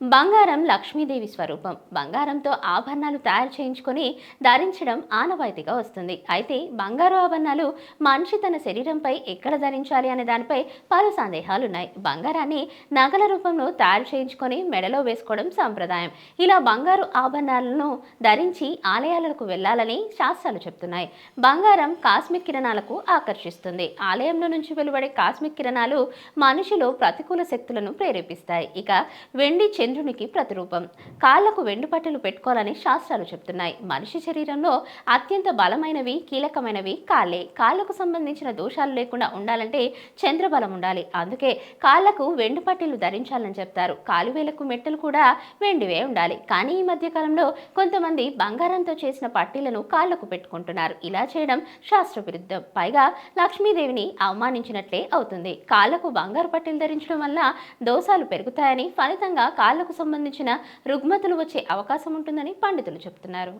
బంగారం లక్ష్మీదేవి స్వరూపం. బంగారంతో ఆభరణాలు తయారు చేయించుకొని ధరించడం ఆనవాయితీగా వస్తుంది. అయితే బంగారు ఆభరణాలు మనిషి తన శరీరంపై ఎక్కడ ధరించాలి అనే దానిపై పలు సందేహాలున్నాయి. బంగారాన్ని నగల రూపంలో తయారు చేయించుకొని మెడలో వేసుకోవడం సంప్రదాయం. ఇలా బంగారు ఆభరణాలను ధరించి ఆలయాలకు వెళ్ళాలని శాస్త్రాలు చెప్తున్నాయి. బంగారం కాస్మిక్ కిరణాలకు ఆకర్షిస్తుంది. ఆలయంలో నుంచి వెలువడే కాస్మిక్ కిరణాలు మనిషిలో ప్రతికూల శక్తులను ప్రేరేపిస్తాయి. ఇక వెండి చంద్రునికి ప్రతిరూపం. కాళ్ళకు వెండుపట్టెలు పెట్టుకోవాలని శాస్త్రాలు చెప్తున్నాయి. మనిషి శరీరంలో అత్యంత బలమైనవి కీలకమైనవి కాళ్ళే. కాళ్ళకు సంబంధించిన దోషాలు లేకుండా ఉండాలంటే చంద్రబలం ఉండాలి. అందుకే కాళ్ళకు వెండిపట్టీలు ధరించాలని చెప్తారు. కాలువేలకు మెట్టలు కూడా వెండివే ఉండాలి. కానీ ఈ మధ్య కాలంలో కొంతమంది బంగారంతో చేసిన పట్టీలను కాళ్ళకు పెట్టుకుంటున్నారు. ఇలా చేయడం శాస్త్ర విరుద్ధం. పైగా లక్ష్మీదేవిని అవమానించినట్లే అవుతుంది. కాళ్ళకు బంగారు పట్టీలు ధరించడం వల్ల దోషాలు పెరుగుతాయని ఫలితంగా కాళ్ళకు సంబంధించిన రుగ్మతలు వచ్చే అవకాశం ఉంటుందని పండితులు చెబుతున్నారు